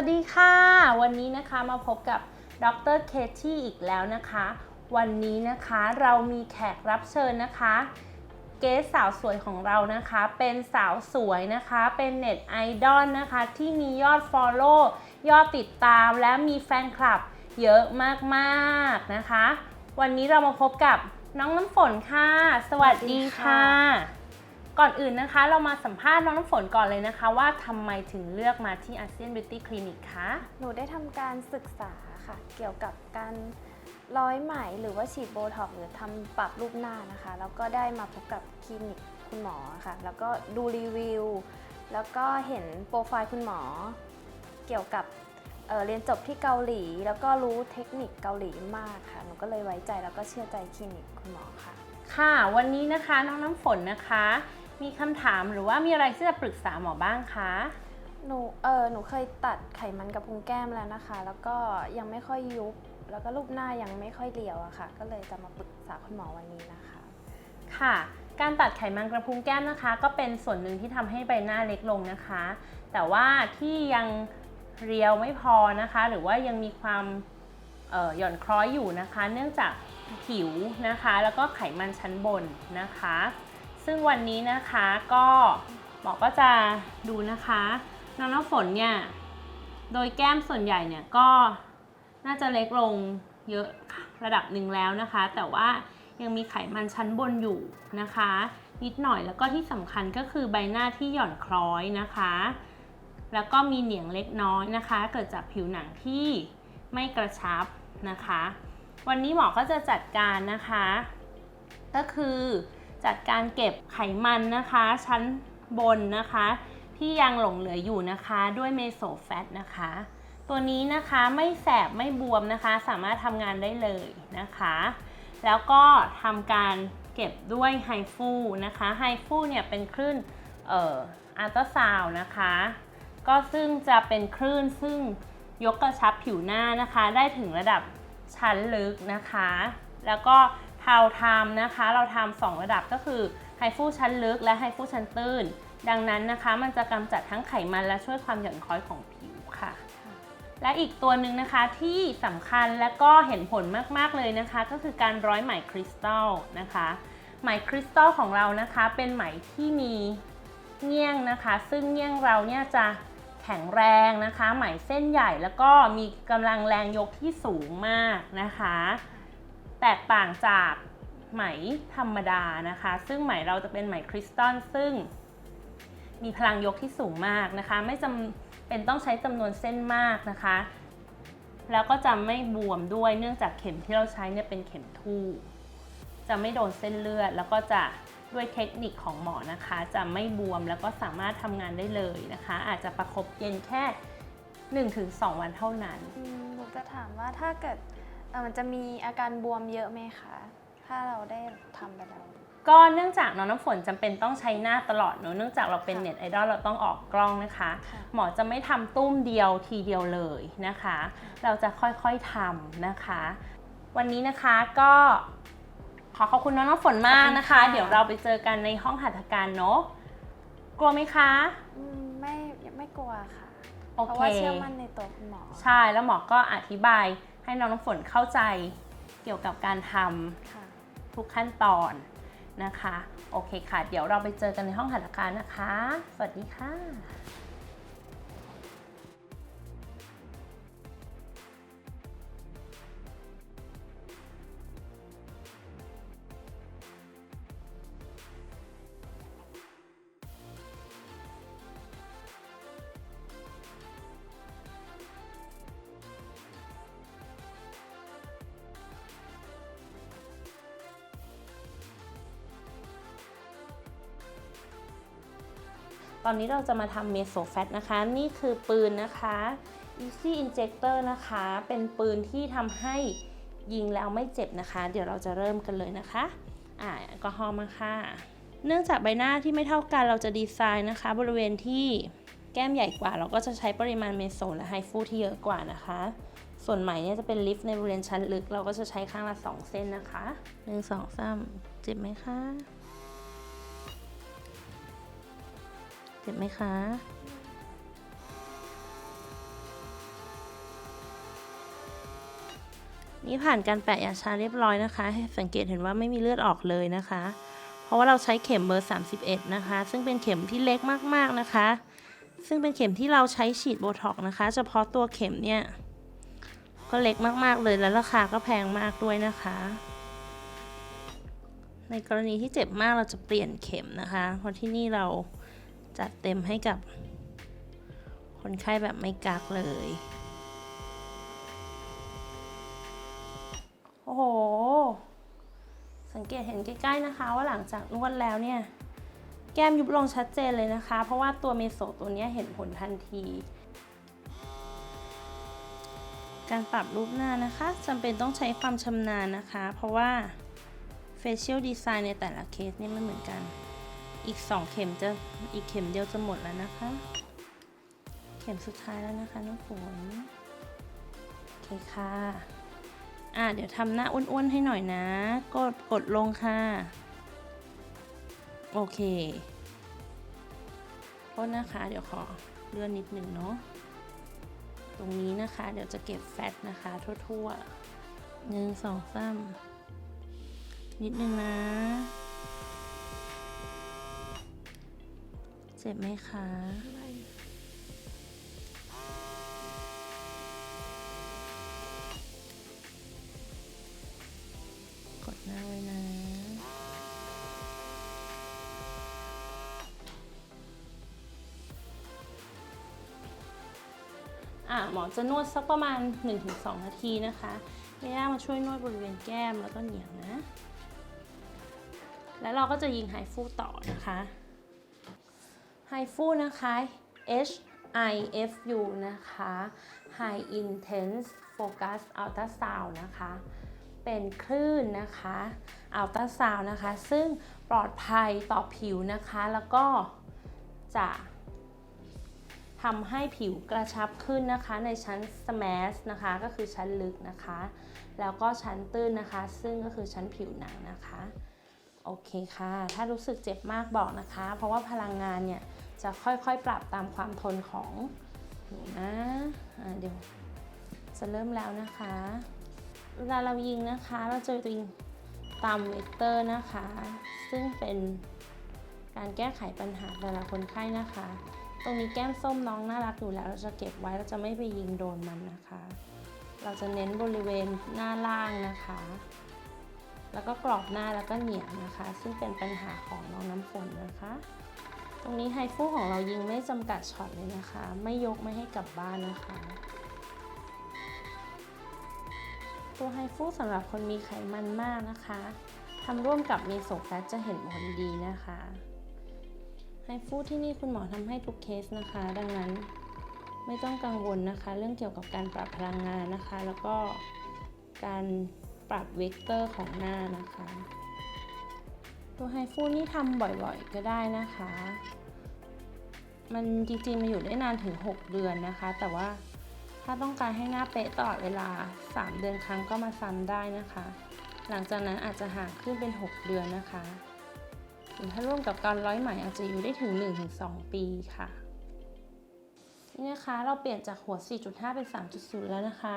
วัสดีค่ะ วันนี้นะคะมาพบกับดรเคที่อีกแล้วนะคะ วันนี้นะคะเรามีแขกรับเชิญนะคะ เกสสาวสวยของเรานะคะ เป็นสาวสวยนะคะ เป็นเน็ตไอดอลนะคะ ที่มียอด Follow ยอดติดตามและมีแฟนคลับเยอะมากๆนะคะ วันนี้เรามาพบกับน้องน้ำฝนค่ะ สวัสดีค่ะ ก่อนอื่นนะคะ เรามาสัมภาษณ์น้องน้ำฝนก่อนเลยนะคะ ว่าทำไมถึงเลือกมาที่อาเซียนบิวตี้คลินิกคะหนูได้ทำการศึกษาค่ะ เกี่ยวกับการร้อยไหมหรือว่าฉีดโบท็อกซ์หรือทำปรับรูปหน้านะคะ แล้วก็ได้มาพบกับคลินิกคุณหมอค่ะ แล้วก็ดูรีวิว แล้วก็เห็นโปรไฟล์คุณหมอ เกี่ยวกับเอ่อเรียนจบที่เกาหลี แล้วก็รู้เทคนิคเกาหลีมากค่ะ หนูก็เลยไว้ใจแล้วก็เชื่อใจคลินิกคุณหมอค่ะ ค่ะ วันนี้นะคะน้องน้ำฝนนะคะ มีคำถามหรือว่ามีอะไรที่จะปรึกษาหมอบ้างคะ หนูเออหนูเคยตัดไขมันกับพุงแก้มแล้วนะคะ แล้วก็ยังไม่ค่อยยุบ แล้วก็รูปหน้ายังไม่ค่อยเรียวอะค่ะ ก็เลยจะมาปรึกษาคุณหมอวันนี้นะคะ ค่ะ การตัดไขมันกระพุ้งแก้มนะคะ ก็เป็นส่วนหนึ่งที่ทำให้ใบหน้าเล็กลงนะคะ แต่ว่าที่ยังเรียวไม่พอนะคะ หรือว่ายังมีความเอ่อหย่อนคล้อยอยู่นะคะ เนื่องจากผิวนะคะ แล้วก็ไขมันชั้นบนนะคะ ซึ่งวันนี้นะคะก็หมอก็จะดูนะคะน้องน้ำฝนเนี่ยโดยแก้มส่วนใหญ่เนี่ยก็น่าจะเล็กลงเยอะระดับหนึ่งแล้วนะคะ แต่ว่ายังมีไขมันชั้นบนอยู่นะคะ นิดหน่อยแล้วก็ที่สำคัญก็คือใบหน้าที่หย่อนคล้อยนะคะ แล้วก็มีเหนียงเล็กน้อยนะคะ เกิดจากผิวหนังที่ไม่กระชับนะคะ วันนี้หมอก็จะจัดการนะคะ ก็คือ จัดการเก็บไขมันนะคะ ชั้นบนนะคะ ที่ยังหลงเหลืออยู่นะคะด้วยเมโซแฟตนะคะ ตัวนี้นะคะไม่แสบไม่บวมนะคะ สามารถทำงานได้เลยนะคะ แล้วก็ทำการเก็บด้วยไฮฟูนะคะไฮฟูเนี่ยเป็นคลื่นเอ่ออัลตราซาวนะคะ ก็ซึ่งจะเป็นคลื่นซึ่งยกกระชับผิวหน้านะคะ ได้ถึงระดับชั้นลึกนะคะ แล้วก็ ทาไทม์นะคะ เราทำสองระดับก็คือไฮฟูชั้นลึกและไฮฟูชั้นตื้น ดังนั้นนะคะ มันจะกำจัดทั้งไขมันและช่วยความหย่อนคล้อยของผิวค่ะ และอีกตัวหนึ่งนะคะที่สำคัญและก็เห็นผลมากๆเลยนะคะ ก็คือการร้อยไหมคริสตัลนะคะไหมคริสตัลของเรานะคะเป็นไหมที่มีเงี้ยงนะคะ ซึ่งเงี้ยงเราเนี่ยจะแข็งแรงนะคะ ไหมเส้นใหญ่แล้วก็มีกำลังแรงยกที่สูงมากนะคะ แตกต่างจากไหมธรรมดานะคะ ซึ่งไหมเราจะเป็นไหมคริสตัลซึ่งมีพลังยกที่สูงมากนะคะ ไม่จำเป็นต้องใช้จำนวนเส้นมากนะคะ แล้วก็จะไม่บวมด้วยเนื่องจากเข็มที่เราใช้เนี่ยเป็นเข็มทู่จะไม่โดนเส้นเลือด แล้วก็จะด้วยเทคนิคของหมอนะคะ จะไม่บวมแล้วก็สามารถทำงานได้เลยนะคะ อาจจะประคบเย็นแค่ 1-2 วันเท่านั้น หนูจะถามว่าถ้าเกิด เอ่อมันจะมีอาการบวมเยอะไหมคะ ถ้าเราได้ทำไปแล้ว ก็เนื่องจากน้องน้ำฝนจำเป็นต้องใช้หน้าตลอดเนอะเนื่องจากเราเป็นค่ะเน็ตไอดอลเราต้องออกกล้องนะคะ ค่ะ หมอจะไม่ทำตุ้มเดียวทีเดียวเลยนะคะ เราจะค่อยๆทำนะคะ วันนี้นะคะก็ขอขอบคุณน้องน้ำฝนมากนะคะ ขอบคุณค่ะ เดี๋ยวเราไปเจอกันในห้องหัตถการเนอะกลัวไหมคะ อืมไม่ไม่กลัวค่ะโอเพราะเคว่าเชื่อมั่นในตัวคุณหมอ ใช่แล้วหมอก็อธิบาย ให้น้องน้ำฝนเข้าใจเกี่ยวกับการทำค่ะทุกขั้นตอนนะคะ โอเคค่ะ เดี๋ยวเราไปเจอกันในห้องหัตถการนะคะ สวัสดีค่ะ อนนี้เราจะมาทำเมโซแฟตนะคะ นี่คือปืนนะคะ Easy Injector นะคะ เป็นปืนที่ทำให้ยิงแล้วไม่เจ็บนะคะ เดี๋ยวเราจะเริ่มกันเลยนะคะอ่าแอลกอฮอล์มาค่ะ เนื่องจากใบหน้าที่ไม่เท่ากันเราจะดีไซน์นะคะ บริเวณที่แก้มใหญ่กว่า เราก็จะใช้ปริมาณเมโซและไฮฟูที่เยอะกว่านะคะ ส่วนไหมเนี่ยจะเป็นลิฟต์ในบริเวณชั้นลึก เราก็จะใช้ข้างละ 2 เส้นนะคะหนึ่งสองสามเจ็บไหมคะ จ็บไหมคะ นี่ผ่านการแปะยาชาเรียบร้อยนะคะ สังเกตเห็นว่าไม่มีเลือดออกเลยนะคะ เพราะว่าเราใช้เข็มเบอร์ 31 นะคะ ซึ่งเป็นเข็มที่เล็กมากๆนะคะ ซึ่งเป็นเข็มที่เราใช้ฉีดโบท็อกนะคะ เฉพาะตัวเข็มเนี่ย ก็เล็กมากๆเลยและราคาก็แพงมากด้วยนะคะในกรณีที่เจ็บมากเราจะเปลี่ยนเข็มนะคะ เพราะที่นี่เรา จัดเต็มให้กับคนไข้แบบไม่กักเลย โอ้โห สังเกตเห็นใกล้ๆนะคะว่าหลังจากนวดแล้วเนี่ย แก้มยุบลงชัดเจนเลยนะคะ เพราะว่าตัวเมโซตัวนี้เห็นผลทันที การปรับรูปหน้านะคะจำเป็นต้องใช้ความชำนาญนะคะ เพราะว่า facial design ในแต่ละเคสนี่ไม่เหมือนกัน อีก 2 เข็มจะอีกเข็มเดียวจะหมดแล้วนะคะ เข็มสุดท้ายแล้วนะคะน้องฝนโอเคค่ะอะเดี๋ยวทำหน้าอ้วนๆให้หน่อยนะ กดกดลงค่ะ โอเคโทษนะคะ เดี๋ยวขอเลื่อนนิดหนึ่งเนาะตรงนี้นะคะ เดี๋ยวจะเก็บแฟตนะคะ ทั่วๆหนึ่งสองสามนิดนึงนะ เจ็บไหมคะกดหน้าไว้นะอะหมอจะนวดสักประมาณ 1-2 นาทีนะคะเย่ามาช่วยนวดบริเวณแก้มแล้วก็เหนียงนะ แล้วเราก็จะยิงไฮฟูต่อนะคะ ไฮฟูนะคะ H I F U นะคะ High Intense Focus Ultrasound นะคะ เป็นคลื่นนะคะอัลตราซาวนะคะ ซึ่งปลอดภัยต่อผิวนะคะ แล้วก็จะทำให้ผิวกระชับขึ้นนะคะ ในชั้น smash นะคะ ก็คือชั้นลึกนะคะ แล้วก็ชั้นตื้นนะคะ ซึ่งก็คือชั้นผิวหนังนะคะ โอเคค่ะ ถ้ารู้สึกเจ็บมากบอกนะคะ เพราะว่าพลังงานเนี่ยจะค่อยๆ ปรับตามความทนของหนูนะอ่าเดี๋ยวจะเริ่มแล้วนะคะ เวลาเรายิงนะคะ เราจะยิงตามเวกเตอร์นะคะ ซึ่งเป็นการแก้ไขปัญหาแต่ละคนไข้นะคะ ตรงนี้แก้มส้มน้องน่ารักอยู่แล้ว เราจะเก็บไว้เราจะไม่ไปยิงโดนมันนะคะ เราจะเน้นบริเวณหน้าล่างนะคะ แล้วก็กรอบหน้าแล้วก็เหนียงนะคะ ซึ่งเป็นปัญหาของน้องน้ำฝนนะคะ ตรงนี้ไฮฟูของเรายิงไม่จำกัดช็อตเลยนะคะ ไม่ยกไม่ให้กลับบ้านนะคะ ตัวไฮฟูสำหรับคนมีไขมันมากนะคะทำร่วมกับเมโซแฟตจะเห็นผลดีนะคะไฮฟูที่นี่คุณหมอทำให้ทุกเคสนะคะ ดังนั้นไม่ต้องกังวลนะคะ เรื่องเกี่ยวกับการปรับพลังงานนะคะ แล้วก็การ ปรับเวกเตอร์ของหน้านะคะ ตัวไฮฟูนี่ทำบ่อยๆ ก็ได้นะคะ มันจริงๆมาอยู่ได้นานถึง 6 เดือนนะคะ แต่ว่าถ้าต้องการให้หน้าเป๊ะตลอดเวลา 3 เดือนครั้งก็มาซ้ำได้นะคะ หลังจากนั้นอาจจะห่างขึ้นเป็น 6 เดือนนะคะหรือถ้าร่วมกับการร้อยไหมอาจจะอยู่ได้ถึง 1-2 ปีค่ะนี่นะคะเราเปลี่ยนจากหัว 4.5 เป็น 3.0 แล้วนะคะ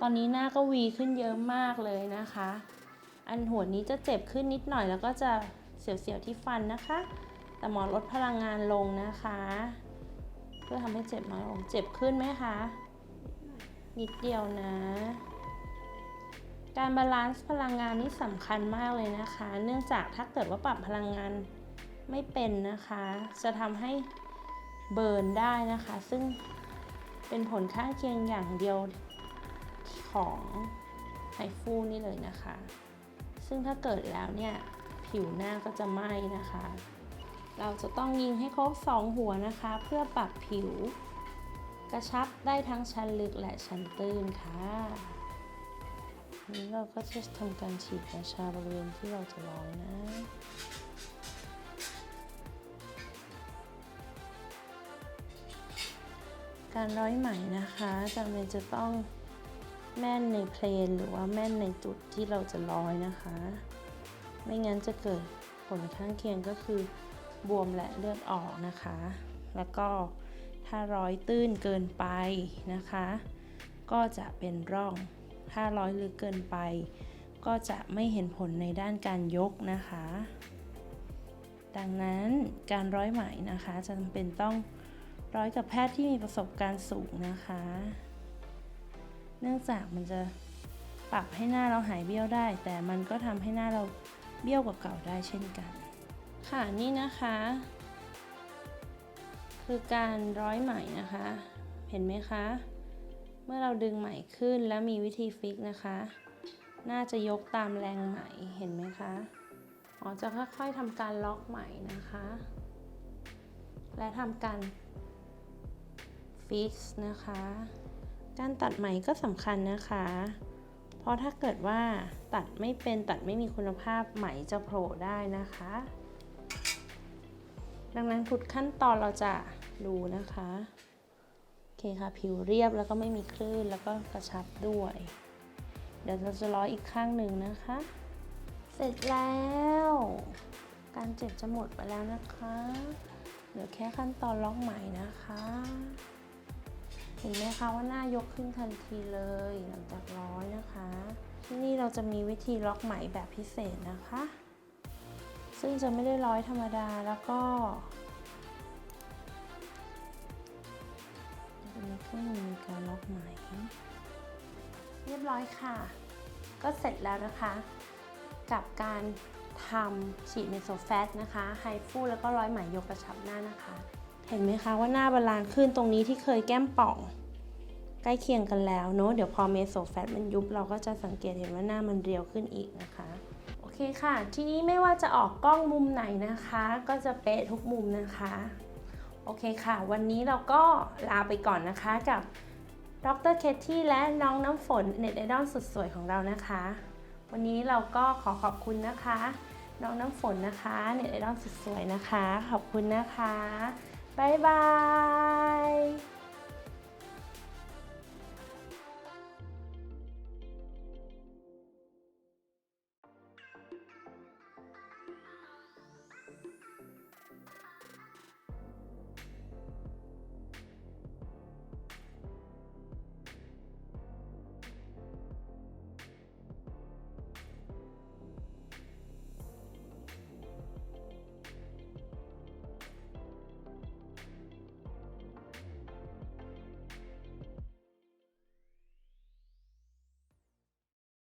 ตอนนี้หน้าก็วีขึ้นเยอะมากเลยนะคะ อันหัวนี้จะเจ็บขึ้นนิดหน่อยแล้วก็จะเสียวๆที่ฟันนะคะ แต่หมอลดพลังงานลงนะคะ เพื่อทำให้เจ็บน้อยลงเจ็บขึ้นไหมคะ นิดเดียวนะ การบาลานซ์พลังงานนี่สำคัญมากเลยนะคะ เนื่องจากถ้าเกิดว่าปรับพลังงานไม่เป็นนะคะ จะทำให้เบิร์นได้นะคะ ซึ่งเป็นผลข้างเคียงอย่างเดียว ของไฮฟูนี่เลยนะคะ ซึ่งถ้าเกิดแล้วเนี่ยผิวหน้าก็จะไหม้นะคะ เราจะต้องยิงให้ครบ 2 หัวนะคะ เพื่อปรับผิว กระชับได้ทั้งชั้นลึกและชั้นตื้นค่ะนี้เราก็จะทำการฉีดยาชาบริเวณที่เราจะร้อยนะการร้อยไหมนะคะจำเป็นจะต้อง แม่นในเพลนหรือว่าแม่นในจุดที่เราจะร้อยนะคะ ไม่งั้นจะเกิดผลข้างเคียงก็คือบวมและเลือดออกนะคะ แล้วก็ถ้าร้อยตื้นเกินไปนะคะ ก็จะเป็นร่อง ถ้าร้อยลึกเกินไป ก็จะไม่เห็นผลในด้านการยกนะคะ ดังนั้นการร้อยไหมนะคะจะจำเป็นต้องร้อยกับแพทย์ที่มีประสบการณ์สูงนะคะ เนื่องจากมันจะปรับให้หน้าเราหายเบี้ยวได้ แต่มันก็ทำให้หน้าเราเบี้ยวกว่าเก่าได้เช่นกัน ค่ะนี่นะคะ คือการร้อยไหมนะคะ เห็นไหมคะ เมื่อเราดึงไหมขึ้นแล้วมีวิธีฟิกนะคะ น่าจะยกตามแรงไหมเห็นไหมคะอ๋อจะค่อยๆทำการล็อกไหมนะคะ และทำการฟิกนะคะ การตัดไหมก็สำคัญนะคะ เพราะถ้าเกิดว่าตัดไม่เป็นตัดไม่มีคุณภาพไหมจะโผล่ได้นะคะ ดังนั้นทุกขั้นตอนเราจะดูนะคะโอเคค่ะผิวเรียบแล้วก็ไม่มีคลื่นแล้วก็กระชับด้วย เดี๋ยวเราจะร้อยอีกข้างหนึ่งนะคะ เสร็จแล้ว การเจ็บจะหมดไปแล้วนะคะเหลือแค่ขั้นตอนล็อกไหมนะคะ เห็นไหมคะว่าหน้ายกขึ้นทันทีเลยหลังจากร้อยนะคะ ที่นี่เราจะมีวิธีล็อกไหมแบบพิเศษนะคะ ซึ่งจะไม่ได้ร้อยธรรมดาแล้วก็จะมีเครื่องมือการล็อกไหม เรียบร้อยค่ะ ก็เสร็จแล้วนะคะ กับการทำฉีดเมโซแฟตนะคะไฮฟูแล้วก็ร้อยไหมยกกระชับหน้านะคะ เห็นไหมคะว่าหน้าบาลานซ์ขึ้นตรงนี้ที่เคยแก้มป่องใกล้เคียงกันแล้วเนอะเดี๋ยวพอเมโซแฟตมันยุบเราก็จะสังเกตเห็นว่าหน้ามันเรียวขึ้นอีกนะคะโอเคค่ะ ทีนี้ไม่ว่าจะออกกล้องมุมไหนนะคะ ก็จะเป๊ะทุกมุมนะคะโอเคค่ะ วันนี้เราก็ลาไปก่อนนะคะกับดรเคที่และน้องน้ำฝนเน็ตไอดอลสุดสวยของเรานะคะ วันนี้เราก็ขอขอบคุณนะคะ น้องน้ำฝนนะคะเน็ตไอดอลสุดสวยนะคะ ขอบคุณนะคะ บ๊ายบาย